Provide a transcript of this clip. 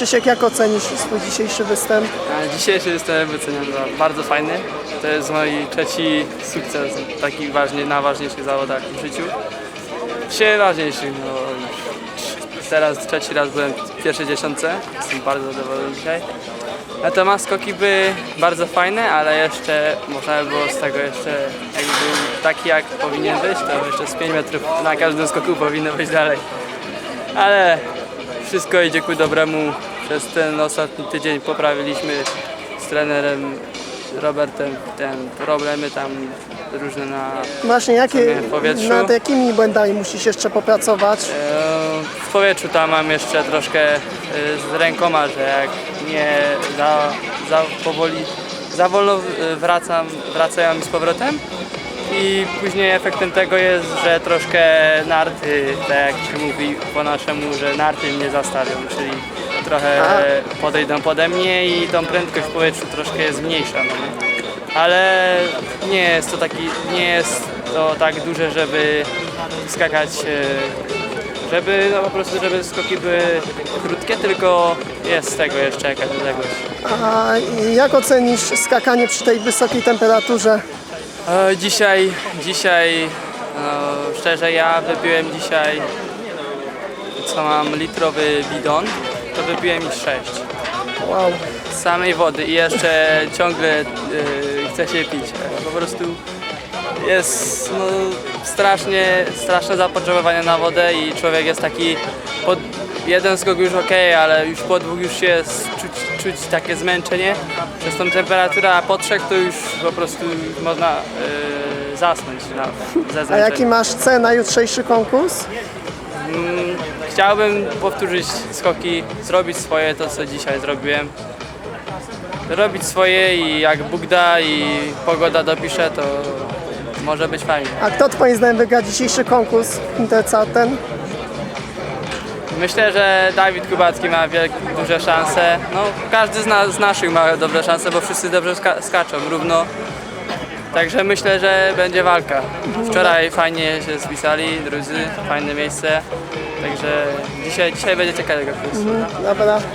Krzysiek, jak ocenisz swój dzisiejszy występ? A Dzisiejszy jestem wyceniam za bardzo fajny. To jest mój trzeci sukces, taki ważny, na ważniejszych zawodach w życiu. Dzisiaj ważniejszych, no teraz trzeci raz byłem w pierwszej dziesiątce, jestem bardzo zadowolony dzisiaj. Natomiast skoki były bardzo fajne, ale jeszcze można by było z tego jeszcze, jakby był taki jak powinien być, to jeszcze z 5 metrów na każdym skoku powinno być dalej. Ale wszystko idzie ku dobremu. Przez ten ostatni tydzień poprawiliśmy z trenerem Robertem ten problemy tam różne na Właśnie, jakie, powietrzu? nad jakimi błędami musisz jeszcze popracować? e, w powietrzu tam mam jeszcze troszkę e, z rękoma, że jak nie za, za powoli, za wolno e, wracam, wracają mi z powrotem i później efektem tego jest, że troszkę narty, tak jak się mówi po naszemu, że narty mnie zastawią, czyli trochę podejdą pode mnie i tą prędkość w powietrzu troszkę jest zmniejsza. No? Ale nie jest to taki, nie jest to tak duże, żeby skakać, e, żeby no po prostu, żeby skoki były krótkie, tylko jest z tego jeszcze jakaś odległość. A jak ocenisz skakanie przy tej wysokiej temperaturze? E, Dzisiaj, dzisiaj, no, szczerze ja wypiłem dzisiaj, co mam litrowy bidon, to wypiłem ich 6 Wow. samej wody i jeszcze ciągle y, chce się pić. Po prostu jest no, strasznie, straszne zapotrzebowanie na wodę i człowiek jest taki, pod jeden skok już ok, ale już po dwóch już jest czuć, czuć takie zmęczenie przez tą temperaturę, a po trzech to już po prostu można y, zasnąć na, A jaki masz cel na jutrzejszy konkurs? Mm, Chciałbym powtórzyć skoki, zrobić swoje, to co dzisiaj zrobiłem. Robić swoje i jak Bóg da i pogoda dopisze, to może być fajnie. A kto twoim zdaniem wygra dzisiejszy konkurs Intercaten? Myślę, że Dawid Kubacki ma wielkie, duże szanse. No, każdy z, nas, z naszych ma dobre szanse, bo wszyscy dobrze ska- skaczą równo. Także myślę, że będzie walka. Wczoraj fajnie się spisali, drudzy, fajne miejsce. Także dzisiaj, dzisiaj będzie ciekawego. Dobra.